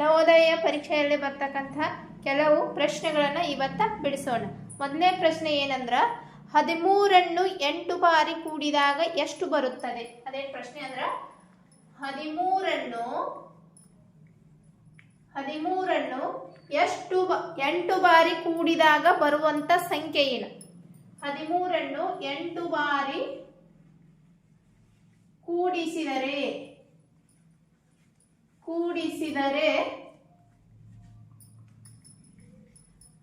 ನವೋದಯ ಪರೀಕ್ಷೆಯಲ್ಲಿ ಬರ್ತಕ್ಕಂಥ ಕೆಲವು ಪ್ರಶ್ನೆಗಳನ್ನು ಇವತ್ತ ಬಿಡಿಸೋಣ. ಮೊದಲನೇ ಪ್ರಶ್ನೆ ಏನಂದ್ರ, ಹದಿಮೂರನ್ನು ಎಂಟು ಬಾರಿ ಕೂಡಿದಾಗ ಎಷ್ಟು ಬರುತ್ತದೆ? ಅದೇನ್ ಪ್ರಶ್ನೆ ಅಂದ್ರ, ಹದಿಮೂರನ್ನು ಹದಿಮೂರನ್ನು ಎಷ್ಟು ಎಂಟು ಬಾರಿ ಕೂಡಿದಾಗ ಬರುವಂತ ಸಂಖ್ಯೆ ಏನು? ಹದಿಮೂರನ್ನು ಎಂಟು ಬಾರಿ ಕೂಡಿಸಿದರೆ ಕೂಡಿಸಿದರೆ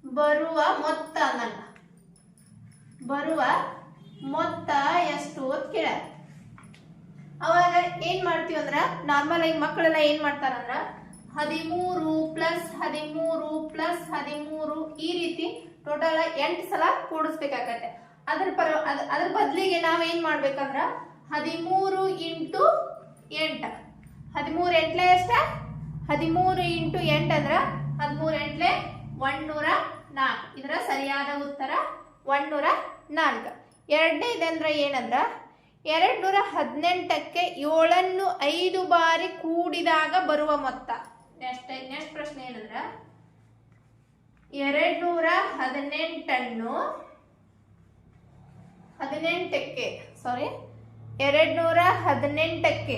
ಬರುವ ಮೊತ್ತ ನನ್ನ ಬರುವ ಮೊತ್ತ ಎಷ್ಟು ಅಂತ ಕೇಳ. ಅವಾಗ ಏನ್ ಮಾಡ್ತೀವಿ ಅಂದ್ರ ನಾರ್ಮಲ್ ಆಗಿ ಮಕ್ಕಳೆಲ್ಲ ಏನ್ ಮಾಡ್ತಾರಂದ್ರ ಹದಿಮೂರು ಪ್ಲಸ್ ಹದಿಮೂರು ಪ್ಲಸ್ ಹದಿಮೂರು ಈ ರೀತಿ ಟೋಟಲ್ ಎಂಟು ಸಲ ಕೂಡಿಸ್ಬೇಕಾಗತ್ತೆ. ಅದ್ರ ಪರ, ಅದ್- ಅದ್ರ ಬದಲಿಗೆ ನಾವೇನ್ ಮಾಡ್ಬೇಕಂದ್ರ, ಹದಿಮೂರು ಇಂಟು ಎಂಟ. ಹದಿಮೂರು ಎಂಟ್ಲೆ ಎಷ್ಟ? ಹದಿಮೂರು ಇಂಟು ಎಂಟ್ ಅಂದ್ರ ಹದಿಮೂರು ಎಂಟ್ಲೆ ಒನ್ನೂರ ನಾಲ್ಕು. ಇದರ ಸರಿಯಾದ ಉತ್ತರ ಒನ್ನೂರ ನಾಲ್ಕು. ಎರಡನೇದಂದ್ರ ಏನಂದ್ರ ಏನಂದ್ರೆ ನೂರ ಹದಿನೆಂಟಕ್ಕೆ ಏಳನ್ನು ಐದು ಬಾರಿ ಕೂಡಿದಾಗ ಬರುವ ಮೊತ್ತ. ನೆಕ್ಸ್ಟ್ ನೆಕ್ಸ್ಟ್ ಪ್ರಶ್ನೆ ಏನಂದ್ರ ಎರಡು ನೂರ ಹದಿನೆಂಟನ್ನು ಹದಿನೆಂಟಕ್ಕೆ ಸಾರಿ ಎರಡ್ ನೂರ ಹದಿನೆಂಟಕ್ಕೆ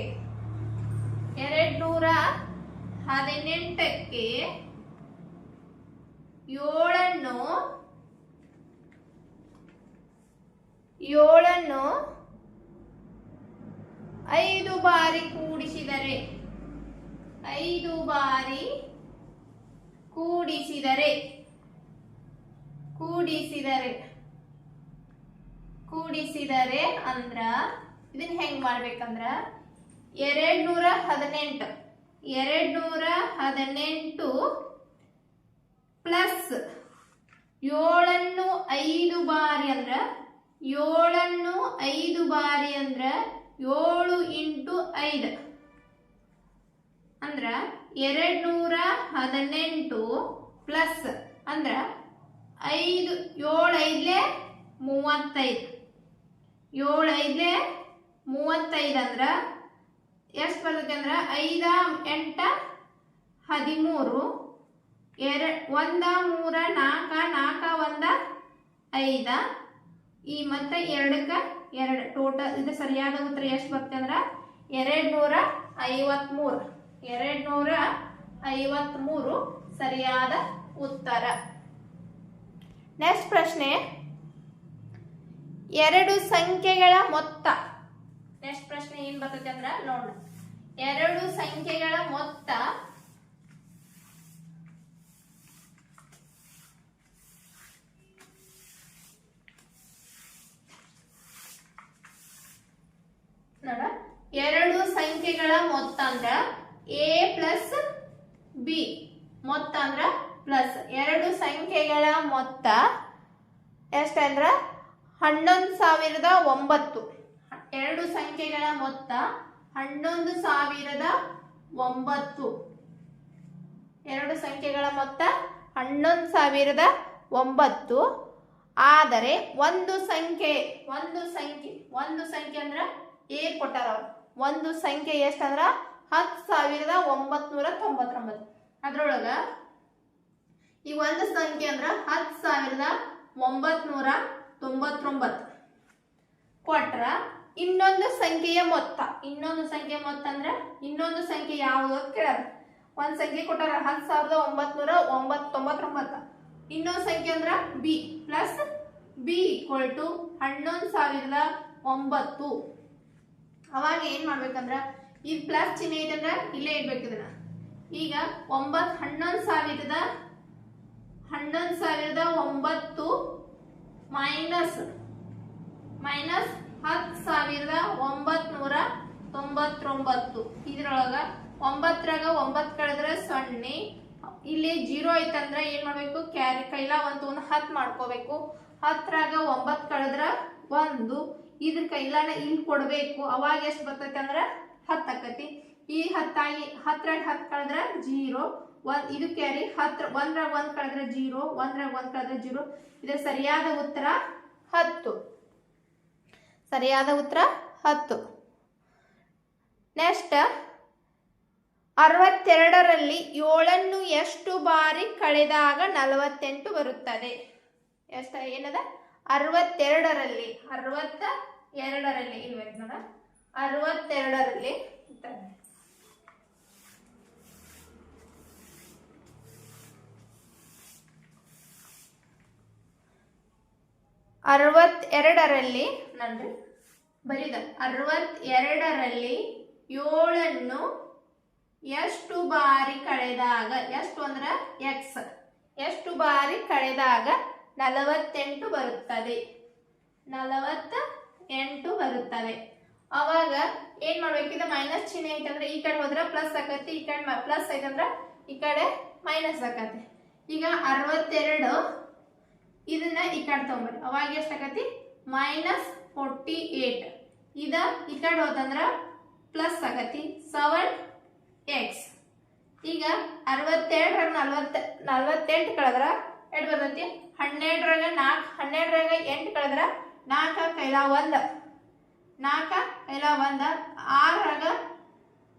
ಎರಡ್ ನೂರ ಹದಿನೆಂಟಕ್ಕೆ ಏಳನ್ನು ಏಳನ್ನು ಐದು ಬಾರಿ ಕೂಡಿಸಿದರೆ, ಐದು ಬಾರಿ ಕೂಡಿಸಿದರೆ ಕೂಡಿಸಿದರೆ ಕೂಡಿಸಿದರೆ ಅಂದ್ರ ಇದನ್ನ ಹೆಂಗ್ ಮಾಡ್ಬೇಕಂದ್ರ ಎರಡ್ ನೂರ ಹದಿನೆಂಟು ಎರಡ್ನೂರ ಹದಿನೆಂಟು ಪ್ಲಸ್ ಏಳನ್ನು ಐದು ಬಾರಿ ಅಂದ್ರೆ ಏಳನ್ನು ಐದು ಬಾರಿ ಅಂದ್ರೆ ಏಳು ಇಂಟು ಐದು. ಅಂದ್ರೆ ಎರಡ್ನೂರ ಹದಿನೆಂಟು ಪ್ಲಸ್ ಅಂದ್ರೆ ಐದು, ಏಳು ಐದ್ಲೆ ಮೂವತ್ತೈದು. ಏಳು ಐದ್ಲೆ ಮೂವತ್ತೈದು ಅಂದ್ರ ಎಷ್ಟು ಬರ್ತೈತೆ ಅಂದ್ರೆ ಐದ, ಎಂಟ, ಹದಿಮೂರು, ಎರ, ಒಂದ, ಮೂರ ನಾಲ್ಕ ನಾಲ್ಕ ಒಂದ, ಐದ. ಈ ಮತ್ತೆ ಎರಡಕ್ಕ ಎರಡು. ಟೋಟಲ್ ಇದು ಸರಿಯಾದ ಉತ್ತರ ಎಷ್ಟು ಬರ್ತದೆ ಅಂದ್ರೆ ಎರಡು ನೂರ ಐವತ್ಮೂರು. ಎರಡು ನೂರ ಐವತ್ಮೂರು ಸರಿಯಾದ ಉತ್ತರ. ನೆಕ್ಸ್ಟ್ ಪ್ರಶ್ನೆ. ಎರಡು ಸಂಖ್ಯೆಗಳ ಮೊತ್ತ. ಏನ್ ಬರ್ತೈತೆ ಅಂದ್ರ ನೋಡ ಎರಡು ಸಂಖ್ಯೆಗಳ ಮೊತ್ತ ನೋಡ ಎರಡು ಸಂಖ್ಯೆಗಳ ಮೊತ್ತ ಅಂದ್ರ ಎ ಪ್ಲಸ್ ಬಿ ಮೊತ್ತ ಅಂದ್ರ ಪ್ಲಸ್ ಎರಡು ಸಂಖ್ಯೆಗಳ ಮೊತ್ತ ಎಷ್ಟಂದ್ರ? ಹನ್ನೊಂದು ಸಾವಿರದ ಒಂಬತ್ತು. ಎರಡು ಸಂಖ್ಯೆಗಳ ಮೊತ್ತ ಹನ್ನೊಂದು ಸಾವಿರದ ಒಂಬತ್ತು. ಎರಡು ಸಂಖ್ಯೆಗಳ ಮೊತ್ತ ಹನ್ನೊಂದು ಸಾವಿರದ ಒಂಬತ್ತು. ಆದರೆ ಒಂದು ಸಂಖ್ಯೆ ಒಂದು ಸಂಖ್ಯೆ ಒಂದು ಸಂಖ್ಯೆ ಅಂದ್ರೆ ಏ ಕೊಟ್ಟಾರ ಅವ್ರು. ಒಂದು ಸಂಖ್ಯೆ ಎಷ್ಟಂದ್ರ ಹತ್ತು ಸಾವಿರದ ಒಂಬತ್ನೂರ ತೊಂಬತ್ತೊಂಬತ್ತು. ಅದ್ರೊಳಗ ಈ ಒಂದು ಸಂಖ್ಯೆ ಅಂದ್ರ ಹತ್ತು ಸಾವಿರದ ಒಂಬತ್ನೂರ ತೊಂಬತ್ತೊಂಬತ್ತು. ಕೊಟ್ರ ಇನ್ನೊಂದು ಸಂಖ್ಯೆಯ ಮೊತ್ತ. ಇನ್ನೊಂದು ಸಂಖ್ಯೆ ಮೊತ್ತ ಅಂದ್ರೆ ಇನ್ನೊಂದು ಸಂಖ್ಯೆ ಯಾವುದು ಅಂತ ಒಂದು ಒಂದ್ ಸಂಖ್ಯೆ ಕೊಟ್ಟಾರ ಹತ್ತು ಸಾವಿರದ ಒಂಬತ್ನೂರ ಒಂಬತ್ತೊಂಬತ್ತೊಂಬತ್ತ. ಇನ್ನೊಂದು ಸಂಖ್ಯೆ ಅಂದ್ರ B plus B equal to ಹನ್ನೊಂದು ಸಾವಿರದ ಒಂಬತ್ತು. ಅವಾಗ ಏನ್ ಮಾಡ್ಬೇಕಂದ್ರ ಈ ಪ್ಲಸ್ ಚಿಹ್ನೆ ಐತಂದ್ರ ಇಲ್ಲೇ ಇಡ್ಬೇಕು ಇದನ್ನ. ಈಗ ಒಂಬತ್ ಹನ್ನೊಂದು ಸಾವಿರದ ಹನ್ನೊಂದು ಸಾವಿರದ ಒಂಬತ್ತು ಮೈನಸ್ ಮೈನಸ್ ಹತ್ತು ಸಾವಿರದ ಒಂಬತ್ನೂರ ತೊಂಬತ್ತೊಂಬತ್ತು. ಇದ್ರೊಳಗ ಒಂಬತ್ತರಾಗ ಒಂಬತ್ತು ಕಳೆದ್ರೆ ಸೊನ್ನೆ. ಇಲ್ಲಿ ಜೀರೋ ಐತಂದ್ರೆ ಏನ್ ಮಾಡ್ಬೇಕು? ಕ್ಯಾರಿ ಕೈಲ ಒಂದು ಒಂದು ಹತ್ತು ಮಾಡ್ಕೋಬೇಕು. ಹತ್ತರಾಗ ಒಂಬತ್ತು ಕಳೆದ್ರ ಒಂದು. ಇದ್ರ ಕೈಲಾನ ಇಲ್ಲಿ ಕೊಡ್ಬೇಕು. ಅವಾಗ ಎಷ್ಟು ಬರ್ತೈತೆ ಅಂದ್ರೆ ಹತ್ತು ಆಕತಿ. ಈ ಹತ್ತಾಗಿ ಹತ್ತರಾಗ ಹತ್ತು ಕಳೆದ್ರ ಜೀರೋ. ಒಂದ್ ಇದು ಕ್ಯಾರಿ ಹತ್ರ ಒಂದ್ರಾಗ ಒಂದ್ ಕಳೆದ್ರೆ ಜೀರೋ. ಒಂದ್ರಾಗ ಒಂದ್ ಕಳೆದ್ರೆ ಜೀರೋ. ಇದ್ರ ಸರಿಯಾದ ಉತ್ತರ ಹತ್ತು. ಸರಿಯಾದ ಉತ್ತರ? ಹತ್ತು. ನೆಕ್ಸ್ಟ್, ಅರವತ್ತೆರಡರಲ್ಲಿ ಏಳನ್ನು ಎಷ್ಟು ಬಾರಿ ಕಳೆದಾಗ ನಲವತ್ತೆಂಟು ಬರುತ್ತದೆ? ಎಷ್ಟ, ಏನದ? ಅರವತ್ತೆರಡರಲ್ಲಿ ಅರವತ್ತ ಎರಡರಲ್ಲಿ ಇರ್ಬೇಕು ನೋಡ? ಅರವತ್ತೆರಡರಲ್ಲಿ ಅರವತ್ತೆರಡರಲ್ಲಿ ನನ್ರಿ ಬರಿದ. ಅರವತ್ತೆರಡರಲ್ಲಿ ಏಳನ್ನು ಎಷ್ಟು ಬಾರಿ ಕಳೆದಾಗ, ಎಷ್ಟು ಅಂದ್ರ ಎಕ್ಸ್ ಎಷ್ಟು ಬಾರಿ ಕಳೆದಾಗ ನಲವತ್ತೆಂಟು ಬರುತ್ತದೆ? ನಲವತ್ತ ಎಂಟು ಬರುತ್ತವೆ. ಅವಾಗ ಏನ್ ಮಾಡ್ಬೇಕು? ಇದು ಮೈನಸ್ ಚಿಹ್ನೆ ಐತಂದ್ರೆ ಈ ಕಡೆ ಹೋದ್ರೆ ಪ್ಲಸ್ ಆಕತಿ, ಈ ಕಡೆ ಪ್ಲಸ್ ಐತಂದ್ರ ಈ ಕಡೆ ಮೈನಸ್ ಆಕತಿ. ಈಗ ಅರವತ್ತೆರಡು ಇದನ್ನ ಈ ಕಡೆ ತಗೊಂಬರಿ ಅವಾಗ ಎಷ್ಟಾಗತಿ ಮೈನಸ್ ಫೋರ್ಟಿ ಏಟ್ ಇದ ಈ ಕಡೆ ಹೋತಂದ್ರ ಪ್ಲಸ್ ಆಗತಿ ಸೆವೆನ್ ಎಕ್ಸ್ ಈಗ ಅರವತ್ತೆರಡರ ನಲ್ವತ್ತ, ನಲ್ವತ್ತೆಂಟು ಕಳೆದ್ರ ಎಷ್ಟು ಬರ್ತೈತಿ? ಹನ್ನೆರಡರಾಗ ನಾಲ್ಕು, ಹನ್ನೆರಡರಾಗ ಎಂಟು ಕಳೆದ್ರ ನಾಲ್ಕ ಕೈಲ ಒಂದ. ನಾಲ್ಕ ಕೈಲ ಒಂದ. ಆರರಾಗ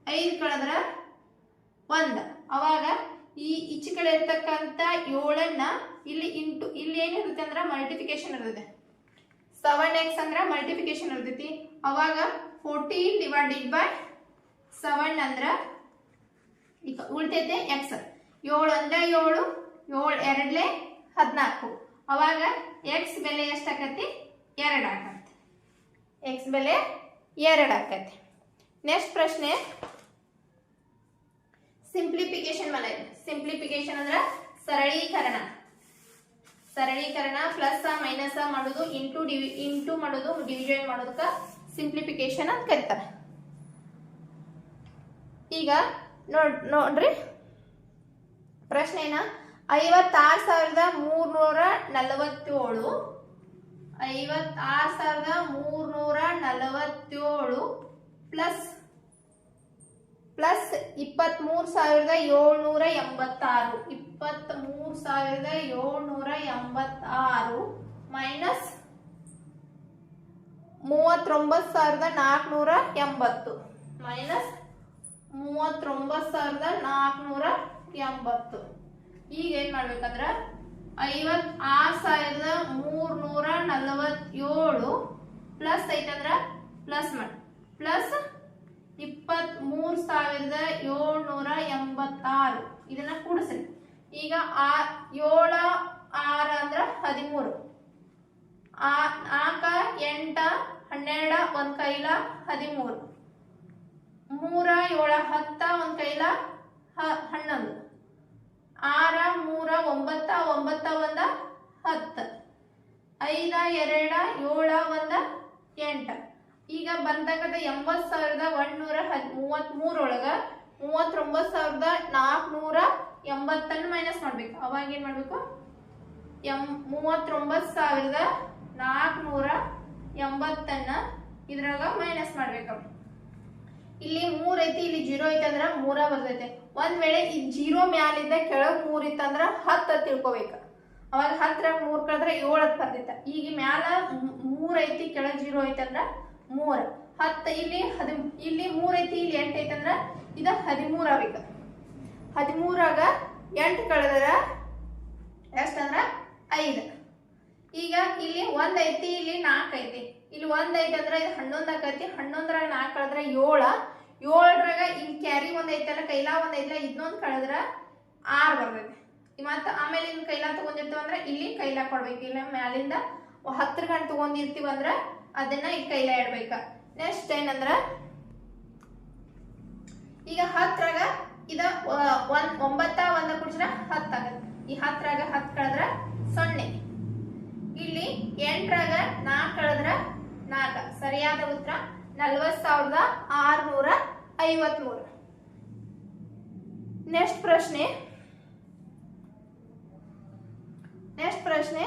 ಐದು ಕಳೆದ್ರ ಒಂದ. ಅವಾಗ ಈ ಈಚೆ ಕಡೆ ಇರ್ತಕ್ಕಂಥ ಏಳನ್ನ ಇಲ್ಲಿ ಇಂಟು, ಇಲ್ಲಿ ಏನಿರುತ್ತೆ ಅಂದ್ರೆ ಮಲ್ಟಿಫಿಕೇಶನ್ ಇರುತ್ತೆ ಸೆವೆನ್ ಎಕ್ಸ್ ಅಂದ್ರೆ ಮಲ್ಟಿಫಿಕೇಶನ್ ಇರ್ತೈತಿ. ಅವಾಗ ಫೋರ್ಟೀನ್ ಡಿವೈಡೆಡ್ ಬೈ ಸೆವೆನ್ ಅಂದ್ರ ಈಗ ಉಳ್ತೈತೆ ಎಕ್ಸ್ ಏಳು ಅಂದ್ರೆ ಏಳು ಏಳು ಎರಡ್ಲೆ ಹದಿನಾಲ್ಕು. ಅವಾಗ ಎಕ್ಸ್ ಬೆಲೆ ಎಷ್ಟಾಕತಿ ಎರಡು ಆಗತ್ತೆ ಎಕ್ಸ್ ಬೆಲೆ ಎರಡು ಆಕತಿ ನೆಕ್ಸ್ಟ್ ಪ್ರಶ್ನೆ. ಸಿಂಪ್ಲಿಫಿಕೇಶನ್ ಮನೆ. ಸಿಂಪ್ಲಿಫಿಕೇಶನ್ ಅಂದ್ರೆ ಸರಳೀಕರಣ. ಸರಳೀಕರಣ ಪ್ಲಸ್ ಮೈನಸ್ ಮಾಡೋದು ಇಂಟು ಡಿವಿ ಇಂಟು ಮಾಡೋದು ಡಿವಿಜನ್ ಮಾಡೋದಕ್ಕ ಸಿಂಪ್ಲಿಫಿಕೇಶನ್ ಅಂತ ಕರೀತಾರೆ. ಈಗ ನೋಡ್, ನೋಡ್ರಿ. ಪ್ರಶ್ನೆ ಏನ? ಐವತ್ತಾರು ಸಾವಿರದ ಮೂರ್ನೂರ ನಲವತ್ತೇಳು. ಐವತ್ತಾರು ಸಾವಿರದ ಮೂರ್ನೂರ ನಲವತ್ತೇಳು ಪ್ಲಸ್ ಪ್ಲಸ್ ಇಪ್ಪತ್ತ್ಮೂರು ಸಾವಿರದ ಏಳ್ನೂರ ಎಂಬತ್ತಾರು. ಇಪ್ಪತ್ತ್ಮೂರು ಸಾವಿರದ ಏಳ್ನೂರ ಎಂಬತ್ತಾರು ಮೈನಸ್ ಮೂವತ್ತೊಂಬತ್ತು ಸಾವಿರದ ನಾಲ್ಕುನೂರ ಎಂಬತ್ತು. ಮೈನಸ್ ಮೂವತ್ತೊಂಬತ್ತು ಸಾವಿರದ ನಾಲ್ಕುನೂರ ಎಂಬತ್ತು. ಈಗ ಏನು ಮಾಡ್ಬೇಕಂದ್ರೆ ಆರು ಸಾವಿರದ ಮೂರ್ನೂರ ನಲವತ್ತೇಳು ಪ್ಲಸ್ ಐತಂದ್ರೆ ಪ್ಲಸ್ ಮಾಡಿ. ಪ್ಲಸ್ ಇಪ್ಪತ್ತ್ ಮೂರು ಸಾವಿರದ ಏಳ್ನೂರ ಎಂಬತ್ತಾರು. ಇದನ್ನ ಕೂಡಿಸ್ರಿ ಈಗ ಆ ಏಳ, ಆರ ಅಂದ್ರ ಹದಿಮೂರು. ನಾಲ್ಕ, ಎಂಟ, ಹನ್ನೆರಡ, ಒಂದ್ ಕೈಲ ಹದಿಮೂರು. ಮೂರ, ಏಳ, ಹತ್ತ, ಒಂದ್ ಕೈಲ ಹನ್ನೊಂದು. ಆರ, ಮೂರ, ಒಂಬತ್ತ ಒಂಬತ್ತ, ಒಂದ, ಹತ್ತ. ಐದ, ಎರಡ, ಏಳ, ಒಂದ, ಎಂಟ. ಈಗ ಬಂದಾಗ ಎಂಬತ್ ಸಾವಿರದ ಒಂದೂರ ಹದ್, ಮೂವತ್ತ್ ಮೂರೊಳಗ ಮೂವತ್ತೊಂಬತ್ತು ಸಾವಿರದ ನಾಲ್ಕುನೂರ ಎಂಬತ್ತನ್ನು ಮೈನಸ್ ಮಾಡ್ಬೇಕು. ಅವಾಗ ಏನ್ ಮಾಡ್ಬೇಕು? ಎಂ, ಮೂವತ್ತೊಂಬತ್ತು ಸಾವಿರದ ನಾಲ್ಕುನೂರ ಎಂಬತ್ತನ್ನ ಇದ್ರಾಗ ಮೈನಸ್ ಮಾಡ್ಬೇಕು. ಇಲ್ಲಿ ಮೂರ್ ಐತಿ, ಇಲ್ಲಿ ಜೀರೋ ಐತಿ ಅಂದ್ರ ಮೂರ ಬರ್ತೈತೆ. ಒಂದ್ ವೇಳೆ ಈ ಜೀರೋ ಮ್ಯಾಲಿಂದ ಕೆಳಗ್ ಮೂರ್ ಇತ್ತಂದ್ರ ಹತ್ತ ತಿಳ್ಕೊಬೇಕು. ಅವಾಗ ಹತ್ತರಾಗ ಮೂರ್ ಕಳೆದ್ರೆ ಏಳತ್ ಬರ್ತೈತೆ ಈಗ ಮ್ಯಾಲ ಮೂರ್ ಐತಿ, ಕೆಳಗ್ ಜೀರೋ ಐತೆ ಅಂದ್ರ ಮೂರ್ ಹತ್ತ, ಇಲ್ಲಿ ಹದಿ ಇಲ್ಲಿ ಮೂರ್ ಐತಿ, ಇಲ್ಲಿ ಎಂಟ್ ಐತಿ ಅಂದ್ರ ಇದ ಹದಿಮೂರ ಆಗ ಹದಿಮೂರಾಗ ಎಂಟು ಕಳೆದ್ರ ಎಷ್ಟಂದ್ರ ಐದು. ಈಗ ಇಲ್ಲಿ ಒಂದ್ ಐತಿ, ಇಲ್ಲಿ ನಾಲ್ಕು ಐತಿ. ಇಲ್ಲಿ ಒಂದ್ ಐತಿ ಅಂದ್ರ ಇದು ಹನ್ನೊಂದ್ ಆಕೈತಿ ಹನ್ನೊಂದ್ರಾಗ ನಾಲ್ಕು ಕಳೆದ್ರ ಏಳ. ಏಳರಾಗ ಇಲ್ಲಿ ಕ್ಯಾರಿ ಒಂದ್ ಐತಲ್ಲ ಕೈಲಾ ಒಂದ್ ಐತಲ್ಲ ಇದನ್ನೊಂದು ಕಳೆದ್ರ ಆರ್ ಬರ್ತೈತಿ. ಮತ್ತ ಆಮೇಲೆ ಇನ್ ಕೈಲಾ ತಗೊಂಡಿರ್ತೀವಂದ್ರ ಇಲ್ಲಿ ಕೈಲಾ ಕೊಡ್ಬೇಕು. ಇಲ್ಲ ಮ್ಯಾಲಿಂದ ಹತ್ತರ ಗಂಟೆ ತಗೊಂಡಿರ್ತೀವ ಅಂದ್ರ ಅದನ್ನ ಈ ಕೈಲ ಇಡ್ಬೇಕ ನೆಕ್ಸ್ಟ್ ಏನಂದ್ರ, ಈಗ ಹತ್ರಾಗ ಇದ ಒಂದ್, ಒಂಬತ್ತ, ಒಂದ ಕುಡ್ಸ್ರ ಹತ್ತ ಆಗತ್ತೆ. ಈ ಹತ್ರಾಗ ಹತ್ ಕಳೆದ್ರ ಸೊನ್ನೆ. ಇಲ್ಲಿ ಎಂಟರಾಗ ನಾಲ್ಕು ಕಳೆದ್ರ ನಾಲ್ಕ. ಸರಿಯಾದ ಉತ್ತರ ನಲ್ವತ್ ಸಾವಿರದ ಆರ್ನೂರ ಐವತ್ಮೂರು. ನೆಕ್ಸ್ಟ್ ಪ್ರಶ್ನೆ. ನೆಕ್ಸ್ಟ್ ಪ್ರಶ್ನೆ.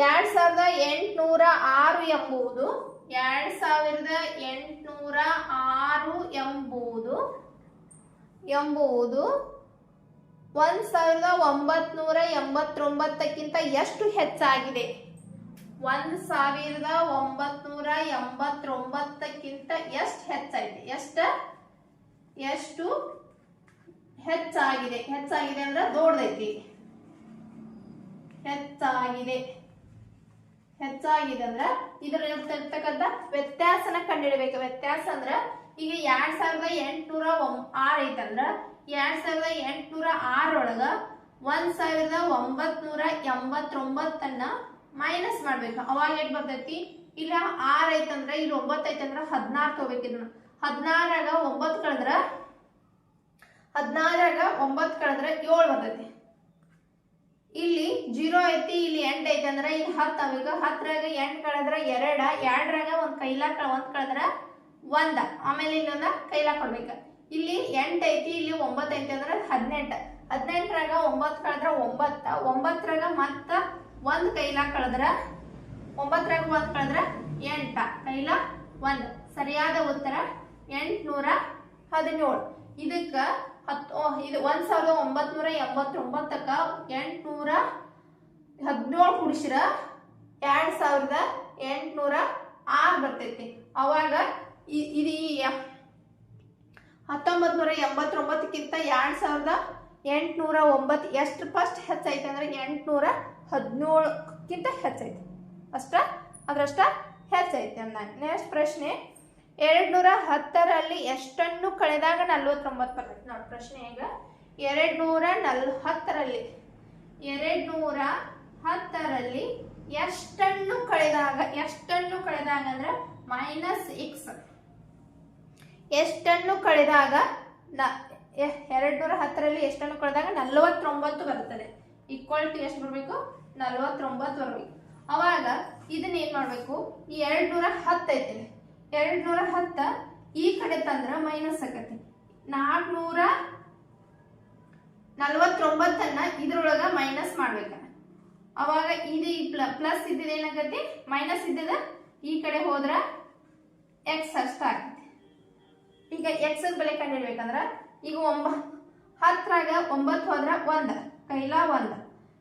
ಎರಡ್ ಸಾವಿರದ ಎಂಟುನೂರ ಆರು ಎಂಬುದು ಎರಡ್ ಸಾವಿರದ ಎಂಟುನೂರ ಆರು ಎಂಬುದು ಎಂಬುದು ಒಂದ್ ಸಾವಿರದ ಒಂಬತ್ನೂರ ಎಂಬತ್ತೊಂಬತ್ತಕ್ಕಿಂತ ಎಷ್ಟು ಹೆಚ್ಚಾಗಿದೆ? ಒಂದ್ ಸಾವಿರದ ಒಂಬತ್ನೂರ ಎಂಬತ್ತೊಂಬತ್ತಕ್ಕಿಂತ ಎಷ್ಟು ಹೆಚ್ಚಾಗಿದೆ? ಎಷ್ಟ? ಎಷ್ಟು ಹೆಚ್ಚಾಗಿದೆ? ಹೆಚ್ಚಾಗಿದೆ ಅಂದ್ರೆ ದೊಡ್ಡದೈತಿ. ಹೆಚ್ಚಾಗಿದೆ. ಹೆಚ್ಚಾಗಿದೆ ಅಂದ್ರೆ ಇರ್ತಕ್ಕಂಥ ವ್ಯತ್ಯಾಸನ ಕಂಡುಹಿಡಬೇಕು ವ್ಯತ್ಯಾಸ ಅಂದ್ರೆ ಈಗ ಎರಡ್ ಸಾವಿರದ ಎಂಟುನೂರ ಆರ್ ಐತಂದ್ರ ಎರಡ್ ಸಾವಿರದ ಎಂಟುನೂರ ಆರೊಳಗ ಒಂದ್ ಸಾವಿರದ ಒಂಬತ್ನೂರ ಎಂಬತ್ತೊಂಬತ್ತನ್ನ ಮೈನಸ್ ಮಾಡ್ಬೇಕು. ಅವಾಗ ಏನ್ ಬರ್ತೈತಿ? ಇಲ್ಲ ಆರ್ ಐತಂದ್ರ, ಇಲ್ಲಿ ಒಂಬತ್ತು ಐತಂದ್ರ ಹದಿನಾರು ತಗೋಬೇಕು ಇದನ್ನ. ಹದಿನಾರಾಗ ಒಂಬತ್ತು ಕಳೆದ್ರ, ಹದಿನಾರಾಗ ಒಂಬತ್ತು ಕಳೆದ್ರ ಏಳು ಬರ್ತೈತಿ. ಜೀರೋ ಐತಿ, ಇಲ್ಲಿ ಎಂಟ್ ಐತಿ ಅಂದ್ರ ಇಲ್ಲಿ ಹತ್ತು ಅವಾಗ ಹತ್ತರಾಗ ಎಂಟ್ ಕಳೆದ್ರ ಎರಡ, ಎರಡರಾಗ ಒಂದ್ ಕೈಲಾ ಒಂದ್ ಕಳೆದ್ರ ಒಂದ. ಆಮೇಲೆ ಇನ್ನೊಂದ ಕೈಲಾ ಕೊಡ್ಬೇಕ. ಇಲ್ಲಿ ಎಂಟ್ ಐತಿ, ಇಲ್ಲಿ ಒಂಬತ್ ಐತಿ ಅಂದ್ರ ಹದಿನೆಂಟ. ಹದಿನೆಂಟರಾಗ ಒಂಬತ್ ಕಳೆದ್ರ ಒಂಬತ್ತ. ಒಂಬತ್ತರಾಗ ಮತ್ತ ಒಂದ್ ಕೈಲಾ ಕಳೆದ್ರ ಒಂಬತ್ತರಾಗ ಒಂದ್ ಕಳೆದ್ರ ಎಂಟ. ಕೈಲ ಒಂದ್. ಸರಿಯಾದ ಉತ್ತರ ಎಂಟ್ನೂರ ಹದಿನೇಳು. ಇದಕ್ಕ ಹತ್ತು ಇದು ಒಂದ್ ಸಾವಿರದ ಒಂಬತ್ನೂರ ಎಂಬತ್ತೊಂಬತ್ತಕ್ಕ ಎಂಟ್ನೂರ ಕುಡಿಸಿರ ಎರಡ್ ಸಾವಿರದ ಎಂಟುನೂರ ಆರ್ ಬರ್ತೈತಿ. ಅವಾಗ ಇದು ಈ ಹತ್ತೊಂಬತ್ ನೂರ ಎಂಬತ್ತೊಂಬತ್ತಕ್ಕಿಂತ ಎರಡ್ ಸಾವಿರದ ಎಂಟುನೂರ ಒಂಬತ್ತು, ಎಷ್ಟು ಫಸ್ಟ್ ಹೆಚ್ಚೈತೆ ಅಂದ್ರೆ ಎಂಟುನೂರ ಹದಿನೇಳಕ್ಕಿಂತ ಹೆಚ್ಚೈತೆ. ಅಷ್ಟ? ಅದ್ರಷ್ಟ ಹೆಚ್ಚೈತೆ ಅಂದ. ನೆಕ್ಸ್ಟ್ ಪ್ರಶ್ನೆ, ಎರಡ್ನೂರ ಹತ್ತರಲ್ಲಿ ಎಷ್ಟನ್ನು ಕಳೆದಾಗ ನಲ್ವತ್ತೊಂಬತ್ತು ಬರ್ತೈತಿ? ನೋಡಿ ಪ್ರಶ್ನೆ ಈಗ. ಎರಡು ನೂರ ನಲ್ ಹತ್ತರಲ್ಲಿ ಎರಡು ನೂರ ಕಳೆದಾಗ ಎಷ್ಟನ್ನು ಕಳೆದಾಗ ಅಂದ್ರೆ ಮೈನಸ್ ಎಕ್ಸ್ ಎಷ್ಟನ್ನು ಕಳೆದಾಗ ಎರಡ್ ನೂರ ಹತ್ತರಲ್ಲಿ ಎಷ್ಟನ್ನು ಕಳೆದಾಗ ನಲವತ್ತೊಂಬತ್ತು ಬರ್ತದೆ ಈಕ್ವಲ್ ಟು ಎಷ್ಟು ಬರಬೇಕು? ನಲವತ್ತೊಂಬತ್ತು ಬರಬೇಕು. ಅವಾಗ ಇದನ್ನ ಏನ್ ಮಾಡಬೇಕು? ಈ ಎರಡ್ ನೂರ ಹತ್ತು ಐತಿ. ಎರಡ್ ನೂರ ಹತ್ತ ಈ ಕಡೆ ತಂದ್ರ ಮೈನಸ್ ಆಗತ್ತೆ. ನಾಲ್ಕನೂರ ನಲವತ್ತೊಂಬತ್ತನ್ನ ಇದ್ರೊಳಗ ಮೈನಸ್ ಮಾಡ್ಬೇಕ. ಅವಾಗ ಇದು ಪ್ಲಸ್ ಇದ್ದಿದ್ದು ಏನಾಗತ್ತೆ? ಮೈನಸ್ ಇದ್ದದ ಈ ಕಡೆ ಹೋದ್ರ ಎಕ್ಸ್ ಅಷ್ಟ ಆಗತ್ತೆ. ಈಗ ಎಕ್ಸ್ ಬೆಲೆ ಕಂಡುಹಿಡ್ಬೇಕಂದ್ರ ಈಗ ಒಂಬ, ಹತ್ತರಾಗ ಒಂಬತ್ತು ಹೋದ್ರ ಒಂದ, ಕೈಲ ಒಂದ.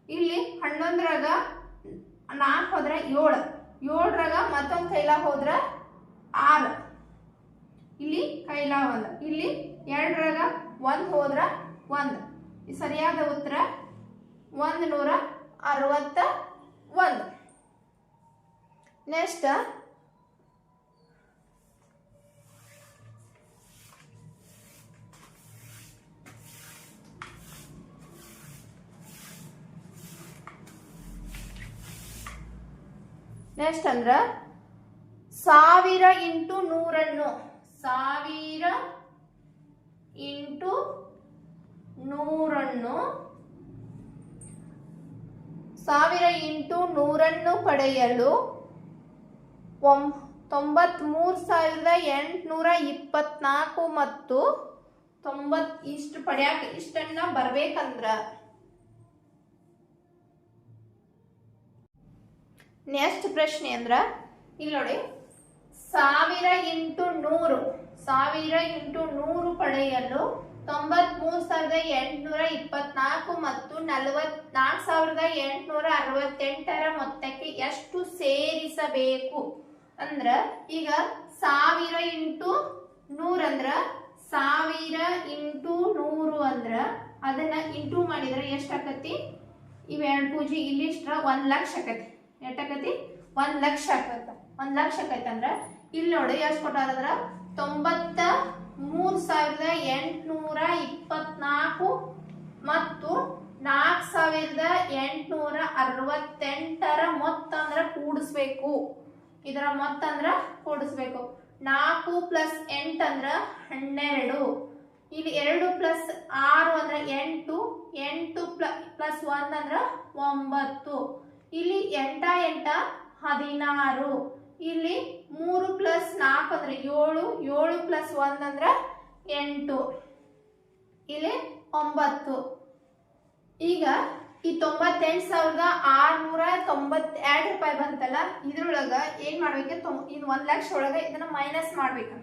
ಇಲ್ಲಿ ಹನ್ನೊಂದರಾಗ ನಾಲ್ಕು ಹೋದ್ರ ಏಳು, ಏಳರಾಗ ಮತ್ತೊಂದು ಕೈಲ ಹೋದ್ರ ಆರು. ಇಲ್ಲಿ ಕೈಲ ಒಂದ, ಇಲ್ಲಿ ಎರಡರಾಗ ಒಂದು ಹೋದ್ರ ಒಂದು. ಸರಿಯಾದ ಉತ್ತರ ಒಂದ್ ನೂರ ಅರವತ್ತ ಒಂದು ನೆಕ್ಸ್ಟ್ ನೆಕ್ಸ್ಟ್ ಅಂದ್ರ ಸಾವಿರ ಇಂಟು ನೂರನ್ನು. ಸಾವಿರ ಇಂಟು ನೂರನ್ನು ಸಾವಿರ ಇಂಟು ನೂರನ್ನು ಪಡೆಯಲು ತೊಂಬತ್ಮೂರು ಸಾವಿರದ ಎಂಟುನೂರ ಇಪ್ಪತ್ನಾಲ್ಕು ಮತ್ತು ತೊಂಬತ್ ಇಷ್ಟು ಪಡೆಯಕ್ಕೆ ಇಷ್ಟನ್ನ ಬರ್ಬೇಕಂದ್ರ. ನೆಕ್ಸ್ಟ್ ಪ್ರಶ್ನೆ ಅಂದ್ರ, ಇಲ್ಲಿ ನೋಡಿ. ಸಾವಿರ ಇಂಟು ನೂರು ಸಾವಿರ ಇಂಟು ನೂರು ಪಡೆಯಲು ತೊಂಬತ್ಮೂರು ಸಾವಿರದ ಎಂಟುನೂರ ಇಪ್ಪತ್ನಾಲ್ಕು ಮತ್ತು ನಲವತ್ನಾಲ್ಕು ಸಾವಿರದ ಎಂಟುನೂರ ಅರವತ್ತೆಂಟರ ಮೊತ್ತಕ್ಕೆ ಎಷ್ಟು ಸೇರಿಸಬೇಕು? ಅಂದ್ರ ಈಗ ಸಾವಿರ ಇಂಟು ನೂರ ಅಂದ್ರ ಸಾವಿರ ಇಂಟು ನೂರು ಅಂದ್ರ ಅದನ್ನ ಇಂಟು ಮಾಡಿದ್ರೆ ಎಷ್ಟಾಕತಿ ಇವೆರಡು ಪೂಜೆ ಇಲ್ಲಿಷ್ಟ್ರ ಒಂದ್ ಲಕ್ಷ ಆಕತಿ. ಎಷ್ಟಾಕತಿ ಒಂದ್ ಲಕ್ಷ ಆಕತ್ತ. ಒಂದ್ ಲಕ್ಷ ಆಕೈತೆ ಅಂದ್ರೆ ಇಲ್ಲಿ ನೋಡಿ ಎಷ್ಟು ಕೊಟ್ಟಾರ ತೊಂಬತ್ತ ಮೂರ್ ಸಾವಿರದ ಎಂಟುನೂರ ಇಪ್ಪತ್ನಾಲ್ಕು ಮತ್ತು ನಾಲ್ಕು ಸಾವಿರದ ಎಂಟುನೂರ ಅರವತ್ತೆಂಟರ ಮೊತ್ತ ಅಂದ್ರ ಕೂಡಿಸ್ಬೇಕು. ಇದರ ಮೊತ್ತ ಅಂದ್ರ ಕೂಡಿಸ್ಬೇಕು. ನಾಲ್ಕು ಪ್ಲಸ್ ಎಂಟು ಅಂದ್ರ ಹನ್ನೆರಡು. ಇಲ್ಲಿ ಎರಡು ಪ್ಲಸ್ ಆರು ಅಂದ್ರ ಎಂಟು ಎಂಟು ಪ್ಲಸ್ ಒಂದ್ ಅಂದ್ರ ಒಂಬತ್ತು. ಇಲ್ಲಿ ಎಂಟ ಎಂಟ ಹದಿನಾರು. ಇಲ್ಲಿ ಮೂರು ಪ್ಲಸ್ ನಾಲ್ಕು ಅಂದ್ರೆ ಏಳು ಏಳು ಪ್ಲಸ್ ಒಂದ್ ಅಂದ್ರ ಎಂಟು. ಇಲ್ಲಿ ಒಂಬತ್ತು. ಈಗ ಈ ತೊಂಬತ್ತೆಂಟು ಸಾವಿರದ ಆರ್ನೂರ ತೊಂಬತ್ತೆರಡು ರೂಪಾಯಿ ಬಂತಲ್ಲ, ಇದ್ರೊಳಗ ಏನ್ ಮಾಡ್ಬೇಕು? ಇದು ಒಂದ್ ಲಕ್ಷ ಒಳಗ ಇದನ್ನ ಮೈನಸ್ ಮಾಡ್ಬೇಕು.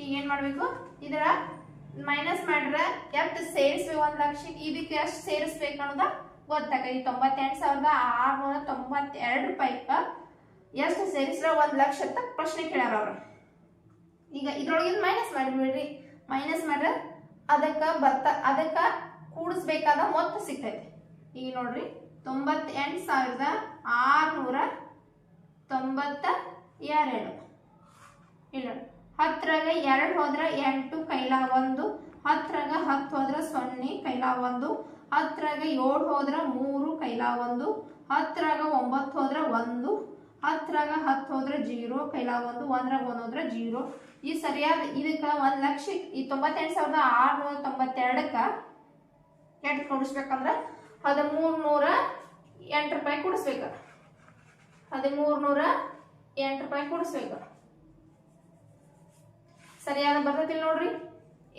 ಈಗ ಏನ್ ಮಾಡ್ಬೇಕು? ಇದರ ಮೈನಸ್ ಮಾಡ್ರ ಎಷ್ಟು ಸೇರಿಸ್ಬೇಕು ಒಂದ್ ಲಕ್ಷ ಇದಕ್ಕೆ ಎಷ್ಟು ಸೇರಿಸ್ಬೇಕು ಅನ್ನೋದ ಗೊತ್ತಾಗ ಈ ತೊಂಬತ್ತೆಂಟು ಸಾವಿರದ ಆರ್ನೂರ ತೊಂಬತ್ತೆರಡು ರೂಪಾಯಿಕ ಎಷ್ಟು ಸೇರಿಸ್ರ ಒಂದು ಲಕ್ಷ ಅಂತ ಪ್ರಶ್ನೆ ಕೇಳ್ಯಾರ ಅವ್ರು. ಈಗ ಇದ್ರೊಳಗಿಂದ ಮೈನಸ್ ಮಾಡಿಬಿಡ್ರಿ. ಮೈನಸ್ ಮಾಡ್ರೆ ಅದಕ್ಕೆ ಬರ್ತ, ಅದಕ್ಕೆ ಕೂಡಿಸ್ಬೇಕಾದ ಮೊತ್ತ ಸಿಗ್ತೈತಿ. ಈಗ ನೋಡ್ರಿ, ತೊಂಬತ್ತೆಂಟು ಸಾವಿರದ ಆರುನೂರ ತೊಂಬತ್ತ ಎರಡು ಇಲ್ಲ ಹತ್ತರಾಗ ಎರಡು ಹೋದ್ರೆ ಎಂಟು, ಕೈಲ ಒಂದು. ಹತ್ತರಾಗ ಹತ್ತು ಹೋದ್ರೆ ಸೊನ್ನೆ, ಕೈಲ ಒಂದು. ಹತ್ತರಾಗ ಏಳು ಹೋದ್ರೆ ಮೂರು, ಕೈಲ ಒಂದು. ಹತ್ತರಾಗ ಒಂಬತ್ತು ಹೋದ್ರೆ ಒಂದು. ಹತ್ತರಾಗ ಹತ್ತು ಹೋದ್ರೆ ಜೀರೋ, ಕೈಲಾಗ ಒಂದು, ಒಂದ್ರಾಗ ಒಂದು ಹೋದ್ರೆ ಜೀರೋ. ಈ ಸರಿಯಾದ ಇದಕ್ಕೆ ಒಂದು ಲಕ್ಷ, ಈ ತೊಂಬತ್ತೆಂಟು ಸಾವಿರದ ಆರುನೂರ ತೊಂಬತ್ತೆರಡಕ್ಕೆ ಎಂಟು ಕೊಡಿಸ್ಬೇಕಂದ್ರೆ ಹದಿಮೂರು ನೂರ ಎಂಟು ರೂಪಾಯಿ ಕೊಡಿಸ್ಬೇಕು. ಹದಿಮೂರು ನೂರ ಎಂಟು ರೂಪಾಯಿ ಕೊಡಿಸ್ಬೇಕು. ಸರಿಯಾದ ಬರ್ತೈತಿಲ್ಲ ನೋಡ್ರಿ.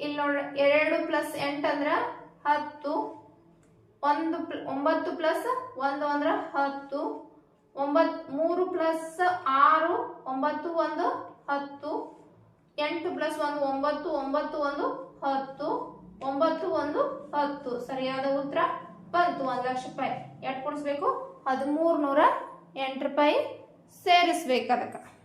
ಇಲ್ಲಿ ನೋಡ್ರಿ ಎರಡು ಪ್ಲಸ್ ಎಂಟು ಅಂದ್ರ ಹತ್ತು, ಒಂದು ಒಂಬತ್ತು ಪ್ಲಸ್ ಒಂದು ಅಂದ್ರ ಹತ್ತು. ಒಂಬತ್, ಮೂರು ಪ್ಲಸ್ ಆರು, ಒಂಬತ್ತು, ಒಂದು, ಹತ್ತು. ಎಂಟು ಪ್ಲಸ್ ಒಂದು, ಒಂಬತ್ತು ಒಂಬತ್ತು, ಒಂದು, ಹತ್ತು. ಒಂಬತ್ತು, ಒಂದು, ಹತ್ತು. ಸರಿಯಾದ ಉತ್ತರ? ಬಂತು, ಒಂದು ಲಕ್ಷ ರೂಪಾಯಿ. ಎಷ್ಟು ಕೊಡಿಸ್ಬೇಕು? ಹದಿಮೂರು ನೂರ ಎಂಟು ರೂಪಾಯಿ ಸೇರಿಸ್ಬೇಕು ಅದಕ್ಕೆ.